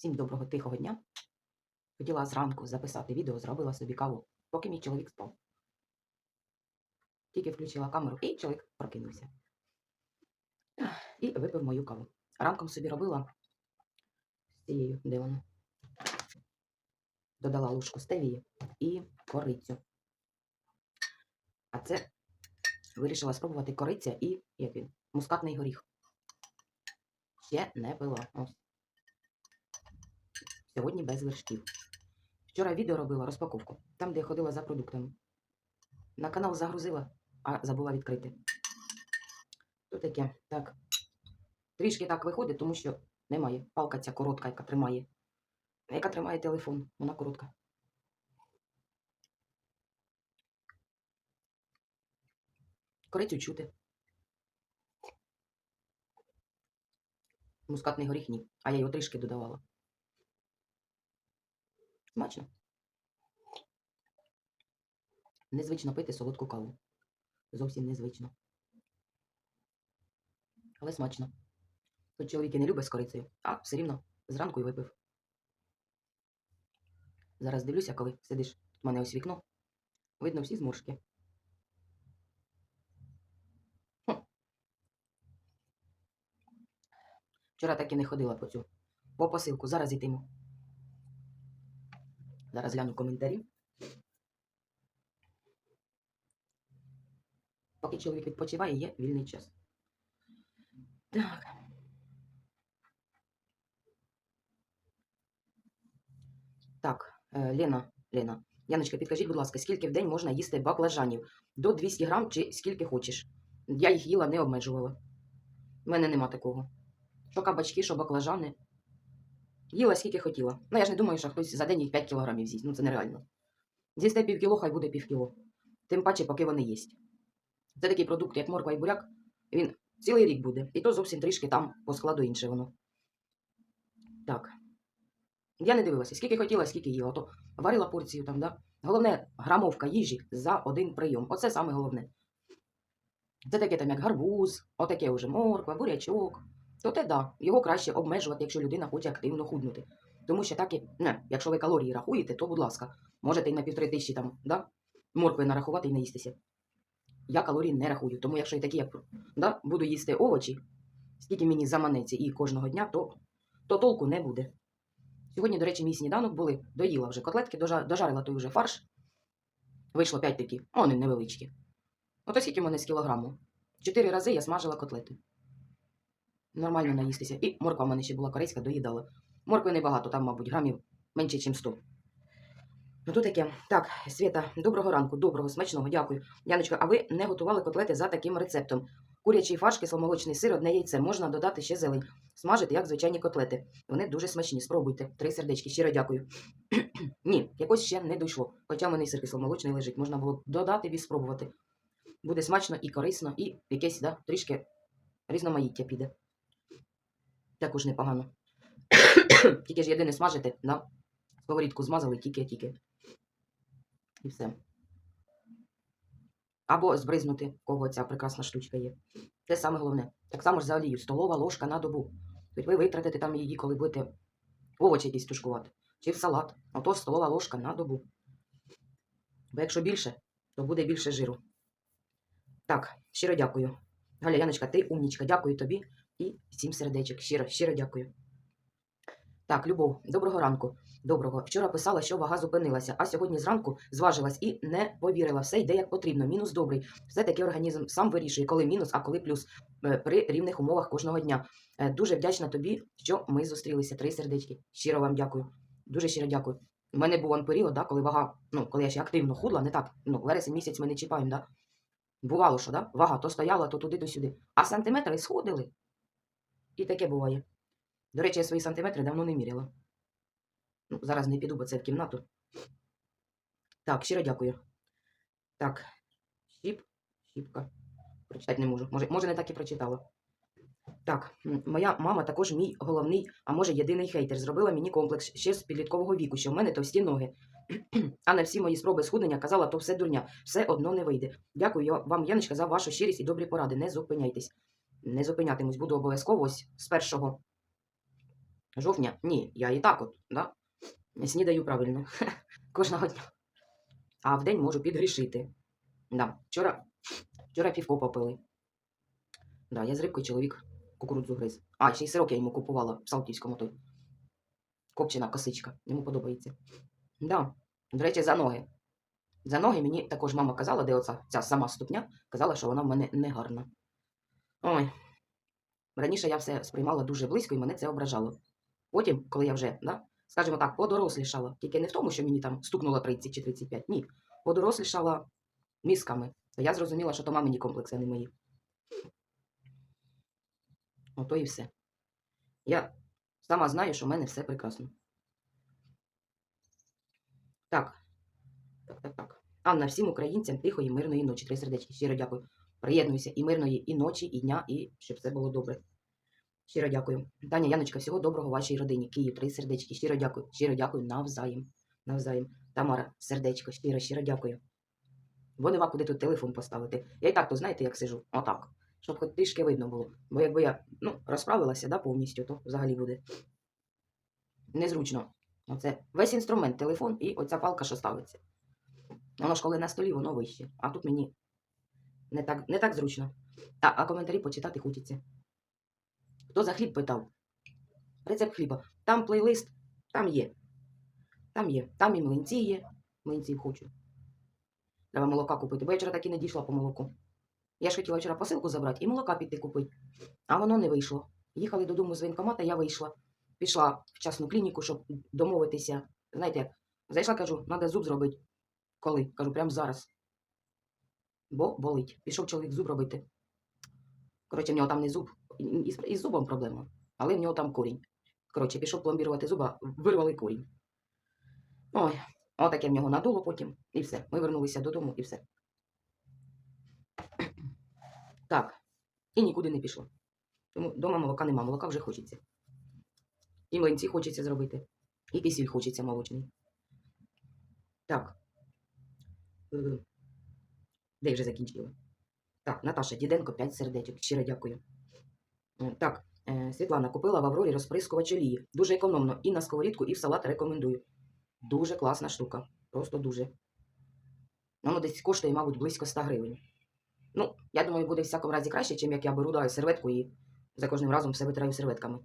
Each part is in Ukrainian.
Всім доброго тихого дня. Хотіла зранку записати відео, зробила собі каву, поки мій чоловік спав. Тільки включила камеру, і чоловік прокинувся. І випив мою каву. Ранком собі робила з цією, де вона? Додала ложку стевії і корицю. А це вирішила спробувати кориця і як він, мускатний горіх. Ще не пила. Ось. Сьогодні без вершків. Вчора відео робила розпаковку, там, де я ходила за продуктами. На канал загрузила, а забула відкрити. То таке, так. Трішки так виходить, тому що немає. Палка ця коротка, яка тримає. Яка тримає телефон, вона коротка. Корицю чути. Мускатний горіх ні, а я його трішки додавала. Смачно. Незвично пити солодку каву. Зовсім незвично. Але смачно. Хоч чоловік і не любить з корицею, а все рівно зранку й випив. Зараз дивлюся, коли сидиш. Тут в мене ось вікно. Видно всі зморшки. Хм. Вчора так і не ходила по цю. По посилку. Зараз йтиму. Зараз гляну коментарі. Поки чоловік відпочиває, є вільний час. Так. Так, е, Лена, Лена. Яночка, підкажіть, будь ласка, скільки в день можна їсти баклажанів? До 200 грам чи скільки хочеш? Я їх їла, не обмежувала. У мене нема такого. Що кабачки, що баклажани. Їла скільки хотіла. Ну, я ж не думаю, що хтось за день їх 5 кілограмів з'їсть. Ну, це нереально. З'їсте пів кіло, хай буде пів кіло. Тим паче, поки вони їсть. Це такий продукт, як морква і буряк, він цілий рік буде. І то зовсім трішки там по складу інше воно. Так. Я не дивилася, скільки хотіла, скільки їла. То варила порцію там, да? Головне, грамовка їжі за один прийом. Оце саме головне. Це таке там, як гарбуз, отаке вже морква, бурячок. То те да, його краще обмежувати, якщо людина хоче активно худнути. Тому що так і, не, якщо ви калорії рахуєте, то, будь ласка, можете і на півтори тисячі там, да, моркви нарахувати і наїстися. Я калорії не рахую, тому якщо я такі, як да, буду їсти овочі, скільки мені заманеться і кожного дня, то, то толку не буде. Сьогодні, до речі, мій сніданок були, доїла вже котлетки, дожарила той вже фарш. Вийшло 5 такі, вони невеличкі. Ото скільки в мене з кілограму. Чотири рази я смажила котлети. Нормально наїстися. І морква в мене ще була корейська, доїдала. Моркви небагато, там, мабуть, грамів менше, ніж 100. Ну то таке. Так, Свята, доброго ранку, доброго, смачного, дякую. Яночка, а ви не готували котлети за таким рецептом? Курячий фарш, кисломолочний сир, одне яйце. Можна додати ще зелень. Смажити, як звичайні котлети. Вони дуже смачні. Спробуйте. Три сердечки, щиро дякую. Ні, якось ще не дійшло. Хоча в мене сир кисломолочний лежить. Можна було додати і спробувати. Буде смачно і корисно, і якесь, да, трішки різноманіття піде. Також непогано. тільки ж єдине смажити, на сковорідку змазали тільки-тільки. І все. Або збризнути, в кого ця прекрасна штучка є. Це саме головне. Так само ж за олію. Столова ложка на добу. Тобто ви витратите там її, коли будете овочі якісь тушкувати. Чи в салат. Ото столова ложка на добу. Бо якщо більше, то буде більше жиру. Так, щиро дякую. Галя Яночка, ти умнічка. Дякую тобі і всім сердечок. Щиро, щиро дякую. Так, Любов, доброго ранку. Доброго. Вчора писала, що вага зупинилася, а сьогодні зранку зважилась і не повірила. Все йде як потрібно. Мінус добрий. Все-таки організм сам вирішує, коли мінус, а коли плюс е, при рівних умовах кожного дня. Е, Дуже вдячна тобі, що ми зустрілися. Три сердечки. Щиро вам дякую. Дуже щиро дякую. У мене був он період, да, коли вага, ну, коли я ще активно худла, не так. Ну, вересень місяць ми не чіпаємо, да? Бувало, що да? вага то стояла, то туди, то сюди. А сантиметри сходили. І таке буває. До речі, я свої сантиметри давно не міряла. Ну, зараз не піду, бо це в кімнату. Так, щиро дякую. Так, щіп, щіпка. Прочитати не можу. Може, може, не так і прочитала. Так, моя мама також мій головний, а може єдиний хейтер. Зробила мені комплекс ще з підліткового віку, що в мене товсті ноги. А на всі мої спроби схуднення казала, то все дурня, все одно не вийде. Дякую вам, Яночка, за вашу щирість і добрі поради. Не зупиняйтесь. Не зупинятимусь, буду обов'язково з першого Жовтня? Ні, я і так от, да? Снідаю правильно. Кожного дня. А в день можу підгрішити. Да. Вчора, вчора півко попили. Да, я з рибкою чоловік кукурудзу гриз. А, ще й сирок я йому купувала в Салтівському той. Копчена косичка. Йому подобається. Да. До речі, за ноги. За ноги мені також мама казала, де оця ця сама ступня, казала, що вона в мене не гарна. Ой. Раніше я все сприймала дуже близько і мене це ображало. Потім, коли я вже, да, скажімо так, подорослішала, тільки не в тому, що мені там стукнуло 30 чи 35, ні. Подорослішала мізками. То я зрозуміла, що то мамині комплекси, а не мої. Ото і все. Я сама знаю, що в мене все прекрасно. Так. Так, так, так. Анна, всім українцям тихої, мирної ночі. Три сердечки. Щиро дякую. Приєднуюся і мирної і ночі, і дня, і щоб все було добре. Щиро дякую. Таня, Яночка, всього доброго вашій родині. Київ, три сердечки. Щиро дякую. Щиро дякую навзаєм. Навзаєм. Тамара, сердечко, щиро, щиро дякую. Бо нема куди тут телефон поставити. Я і так, то знаєте, як сижу. Отак. Щоб хоч трішки видно було. Бо якби я ну, розправилася да, повністю, то взагалі буде незручно. Оце весь інструмент, телефон і оця палка, що ставиться. Воно ж коли на столі, воно вище. А тут мені не так, не так зручно. А, а коментарі почитати хочеться. Хто за хліб питав? Рецепт хліба. Там плейлист, там є. Там є. Там і млинці є. Млинців хочу. Треба молока купити, бо я вчора так і не дійшла по молоку. Я ж хотіла вчора посилку забрати і молока піти купити. А воно не вийшло. Їхали додому з воєнкомата, я вийшла. Пішла в частну клініку, щоб домовитися. Знаєте? Зайшла, кажу, треба зуб зробити. Коли? Кажу, прямо зараз. Бо болить. Пішов чоловік зуб робити. Коротше, в нього там не зуб, із, із зубом проблема, але в нього там корінь. Коротше, пішов пломбірувати зуба, вирвали корінь. Ой, отаке в нього надуло потім, і все. Ми вернулися додому і все. Так, і нікуди не пішло. Тому вдома молока нема, молока вже хочеться. І млинці хочеться зробити, і кисіль хочеться молочний. Так. Де вже закінчила? Так, Наташа Діденко, 5 сердечок. Щиро дякую. Е, Так, е, Світлана купила в Аврорі розприскувач олії. Дуже економно. І на сковорідку, і в салат рекомендую. Дуже класна штука. Просто дуже. Воно десь коштує, мабуть, близько 100 гривень. Ну, я думаю, буде в всякому разі краще, чим як я беру даю серветку і за кожним разом все витираю серветками.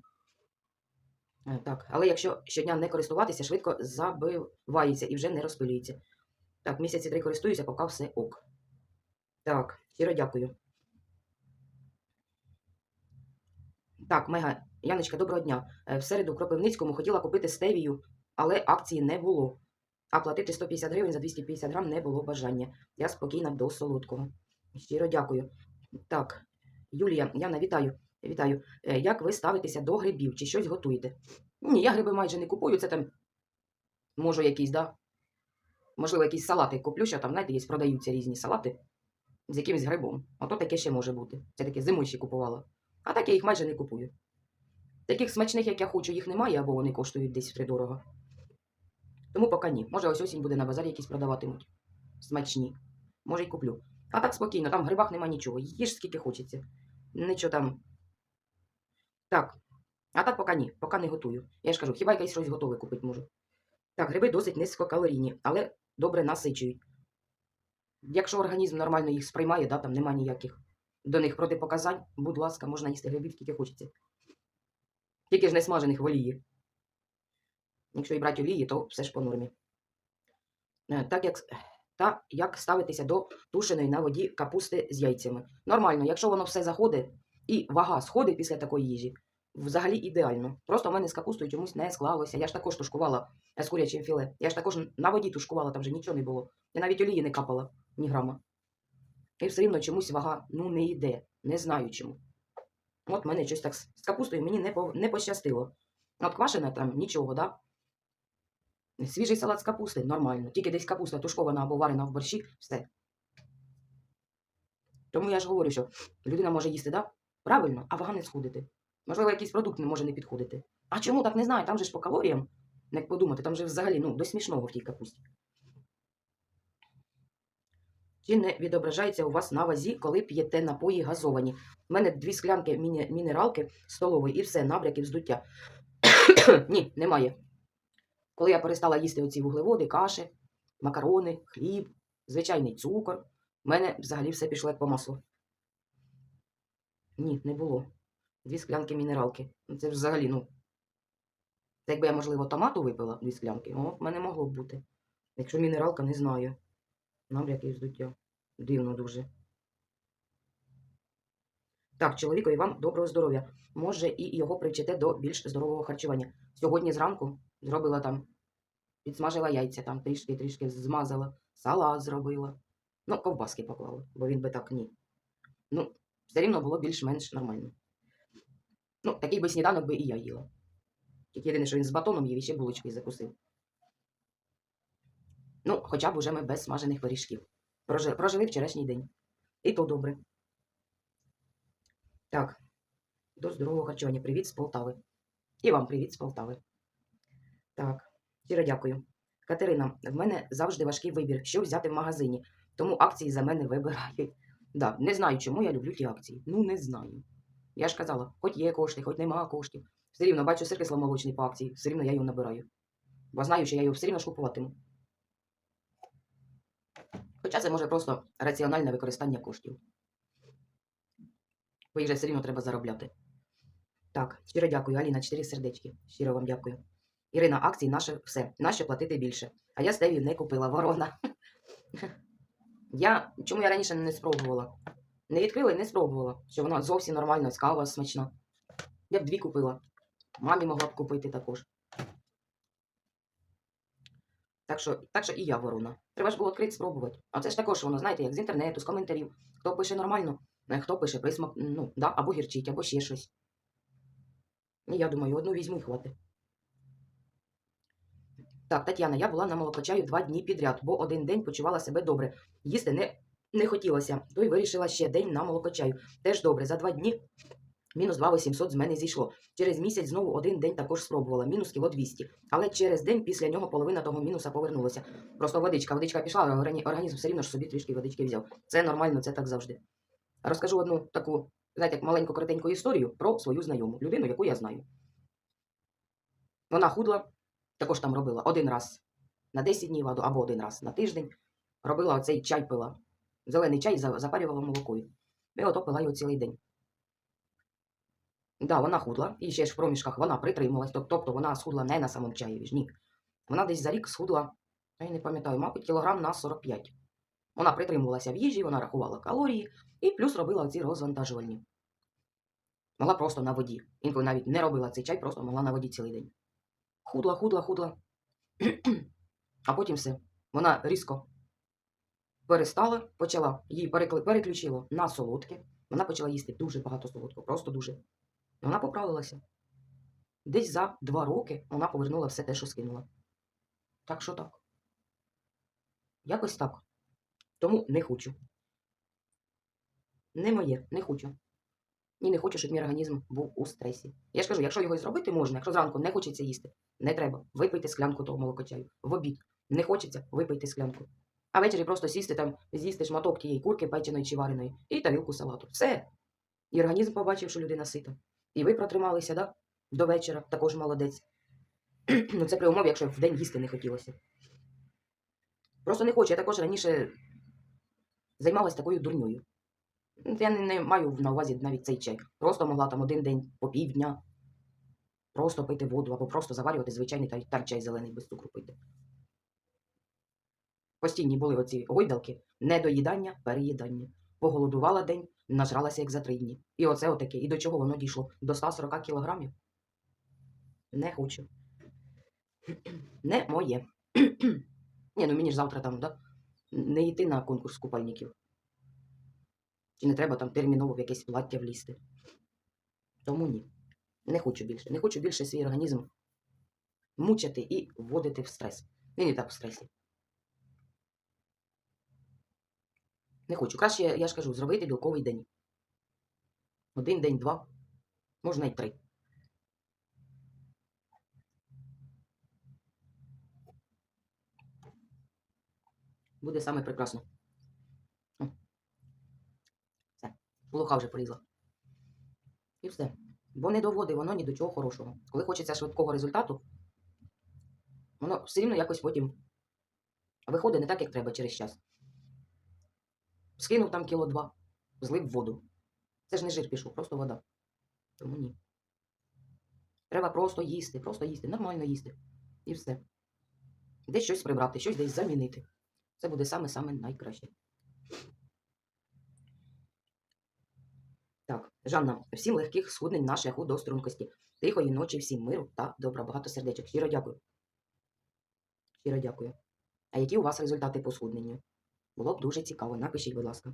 Е, Так, але якщо щодня не користуватися, швидко забивається і вже не розпилюється. Так, місяці три користуюся, поки все ок. Так, щиро дякую. Так, Мега, Яночка, доброго дня. Е, В середу в Кропивницькому хотіла купити стевію, але акції не було. А платити 150 гривень за 250 грам не було бажання. Я спокійна до солодкого. Щиро дякую. Так, Юлія, Яна, вітаю. Вітаю. Е, Як ви ставитеся до грибів? Чи щось готуєте? Ні, я гриби майже не купую. Це там, можу, якісь, да? Можливо, якісь салати куплю, що там, знаєте, є, продаються різні салати з якимось грибом. Ото таке ще може бути. Це таке зимою ще купувала. А так я їх майже не купую. Таких смачних, як я хочу, їх немає, або вони коштують десь втридорого. Тому поки ні. Може, ось осінь буде на базарі якісь продаватимуть. Смачні. Може, й куплю. А так спокійно, там в грибах нема нічого. Їж скільки хочеться. Нічого там. Так. А так поки ні, поки не готую. Я ж кажу, хіба якесь щось готове купити можу. Так, гриби досить низькокалорійні, але добре насичують. Якщо організм нормально їх сприймає, да, там нема ніяких до них протипоказань, будь ласка, можна їсти грибів, скільки хочеться. Тільки ж не смажених в олії. Якщо і брати олії, то все ж по нормі. Е, Так як, та як ставитися до тушеної на воді капусти з яйцями. Нормально, якщо воно все заходить і вага сходить після такої їжі, взагалі ідеально. Просто в мене з капустою чомусь не склалося. Я ж також тушкувала е, з курячим філе. Я ж також на воді тушкувала, там вже нічого не було. Я навіть олії не капала, ні грама. І все рівно чомусь вага ну не йде. Не знаю чому. От мене щось так з капустою мені не, по, не пощастило. От квашена там нічого, да? Свіжий салат з капусти нормально. Тільки десь капуста тушкована або варена в борщі, все. Тому я ж говорю, що людина може їсти, да? Правильно, а вага не сходити. Можливо, якийсь продукт не може не підходити. А чому так не знаю? Там же ж по калоріям, як подумати, там же взагалі ну, до смішного в тій капусті. Чи не відображається у вас на вазі, коли п'єте напої газовані? У мене дві склянки мінералки столової і все, набряки, вздуття. Ні, немає. Коли я перестала їсти оці вуглеводи, каші, макарони, хліб, звичайний цукор, в мене взагалі все пішло як по маслу. Ні, не було. Дві склянки мінералки. Ну, Це взагалі, ну. Це якби я, можливо, томату випила дві склянки, о, в мене могло б бути. Якщо мінералка, не знаю. Набряки і вздуття. Дивно дуже. Так, чоловікові вам доброго здоров'я. Може, і його привчите до більш здорового харчування. Сьогодні зранку зробила там, підсмажила яйця, там трішки-трішки змазала, салат зробила. Ну, ковбаски поклала, бо він би так ні. Ну, все рівно було більш-менш нормально. Ну, такий би сніданок би і я їла. Тільки єдине, що він з батоном їв і ще булочки закусив. Ну, хоча б уже ми без смажених пиріжків. Прожи- Прожили вчорашній день. І то добре. Так, до здорового харчування. Привіт з Полтави. І вам привіт з Полтави. Так, щиро дякую. Катерина, в мене завжди важкий вибір, що взяти в магазині, тому акції за мене вибирають. Да, не знаю, чому я люблю ті акції. Ну, не знаю. Я ж казала, хоч є кошти, хоч нема коштів. Все рівно бачу сир кисломолочний по акції, все рівно я його набираю. Бо знаю, що я його все рівно ж купуватиму. Хоча це може просто раціональне використання коштів. Бо їх же все рівно треба заробляти. Так, щиро дякую, Аліна, 4 сердечки. Щиро вам дякую. Ірина, акції наше все. Нащо платити більше. А я Стеві не купила ворона. Я чому я раніше не спробувала? Не відкрила і не спробувала, що вона зовсім нормальна, кава смачна. Я б дві купила. Мамі могла б купити також. Так що, так що і я ворона. Треба ж було відкрити спробувати. А це ж також воно, знаєте, як з інтернету, з коментарів. Хто пише нормально, хто пише присмак, ну, да, або гірчить, або ще щось. І я думаю, одну візьму і хватить. Так, Тетяна, я була на молокочаю два дні підряд, бо один день почувала себе добре. Їсти не, не хотілося, то й вирішила ще день на молокочаю. Теж добре, за два дні мінус 2,800 з мене зійшло. Через місяць знову один день також спробувала, мінус кіло 200. Але через день після нього половина того мінуса повернулася. Просто водичка, водичка пішла, а організм все рівно ж собі трішки водички взяв. Це нормально, це так завжди. Розкажу одну таку, знаєте, як маленьку коротеньку історію про свою знайому, людину, яку я знаю. Вона худла, також там робила один раз на 10 днів або або один раз на тиждень. Робила оцей чай пила. Зелений чай запарювала молокою. І ото пила його цілий день. Да, вона худла, і ще ж в проміжках вона притрималась, тобто вона схудла не на самому чаєві ж ні. Вона десь за рік схудла, я не пам'ятаю, мабуть, кілограм на 45. Вона притримувалася в їжі, вона рахувала калорії і плюс робила ці розвантажувальні. Могла просто на воді. Інколи навіть не робила цей чай, просто могла на воді цілий день. Худла, худла, худла. А потім все. Вона різко перестала, почала, її переключило на солодке. Вона почала їсти дуже багато солодкого, просто дуже. Вона поправилася. Десь за два роки вона повернула все те, що скинула. Так що так. Якось так. Тому не хочу. Не моє, не хочу. І не хочу, щоб мій організм був у стресі. Я ж кажу, якщо його і зробити можна, якщо зранку не хочеться їсти, не треба. Випийте склянку того молокочаю. В обід. Не хочеться, випийте склянку. А ввечері просто сісти там, з'їсти шматок тієї курки печеної чи вареної і тарілку салату. Все. І організм побачив, що людина сита. І ви протрималися, да? До вечора, також молодець. ну, це при умові, якщо в день їсти не хотілося. Просто не хочу. Я також раніше займалася такою дурньою. Я не, не маю на увазі навіть цей чай. Просто могла там один день по півдня просто пити воду або просто заварювати звичайний тар, тар чай зелений без цукру пити. Постійні були оці гойдалки, недоїдання, переїдання. Поголодувала день, нажралася як за три дні. І оце отаке. І до чого воно дійшло? До 140 кілограмів? Не хочу. Не моє. Ні, ну мені ж завтра там, да? Не йти на конкурс купальників. Чи не треба там терміново в якесь плаття влізти? Тому ні. Не хочу більше. Не хочу більше свій організм мучити і вводити в стрес. Він і так в стресі. Не хочу. Краще, я ж кажу, зробити білковий день. Один день, два, можна й три. Буде саме прекрасно. Все. Волоха вже полізла. І все. Бо не доводить воно ні до чого хорошого. Коли хочеться швидкого результату, воно все рівно якось потім виходить не так, як треба через час. Скинув там кіло два, злив воду. Це ж не жир пішов, просто вода. Тому ні. Треба просто їсти, просто їсти, нормально їсти. І все. Десь щось прибрати, щось десь замінити. Це буде саме-саме найкраще. Так, Жанна, всім легких схуднень на шляху до стрункості. Тихої ночі, всім миру та добра, багато сердечок. Щиро дякую. Щиро дякую. А які у вас результати по схудненню? Було б дуже цікаво. Напишіть, будь ласка.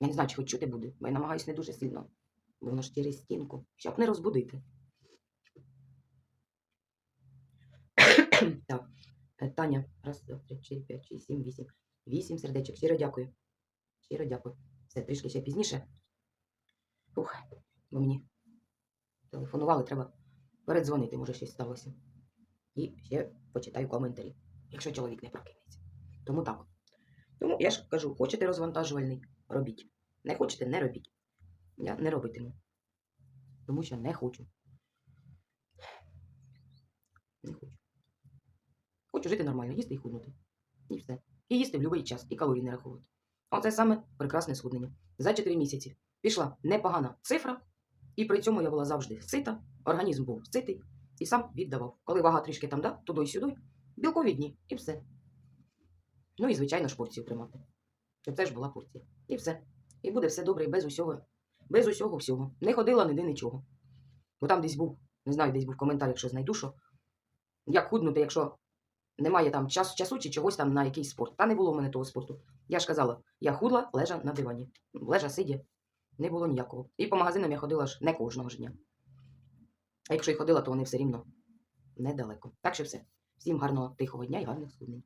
Я не знаю, чи хоч чути буде, бо я намагаюся не дуже сильно. Воно ж через стінку, щоб не розбудити. так, е, Таня, раз, два, три, чотири, п'ять, шість, сім, вісім. Вісім сердечок. Щиро дякую. Щиро дякую. Все, трішки ще пізніше. Ух, бо мені телефонували, треба передзвонити, може щось сталося. І ще почитаю коментарі, якщо чоловік не прокинеться. Тому так. Тому я ж кажу, хочете розвантажувальний, робіть. Не хочете, не робіть. Я не робитиму. Тому що не хочу. Не хочу. Хочу жити нормально, їсти і худнути. І все. І їсти в будь-який час, і калорій не рахувати. Оце саме прекрасне схуднення. За 4 місяці пішла непогана цифра, і при цьому я була завжди сита, організм був ситий і сам віддавав. Коли вага трішки там да, туди й сюди, білкові дні, і все. Ну і, звичайно, ж порцію тримати. Щоб це ж була порція. І все. І буде все добре, і без усього, без усього всього. Не ходила ніде нічого. Бо там десь був, не знаю, десь був коментар, якщо знайду, що як худнути, якщо немає там час, часу чи чогось там на якийсь спорт. Та не було в мене того спорту. Я ж казала, я худла, лежа на дивані. Лежа сидя, не було ніякого. І по магазинам я ходила ж не кожного ж дня. А якщо й ходила, то вони все рівно недалеко. Так що все. Всім гарного тихого дня і гарних схуднень.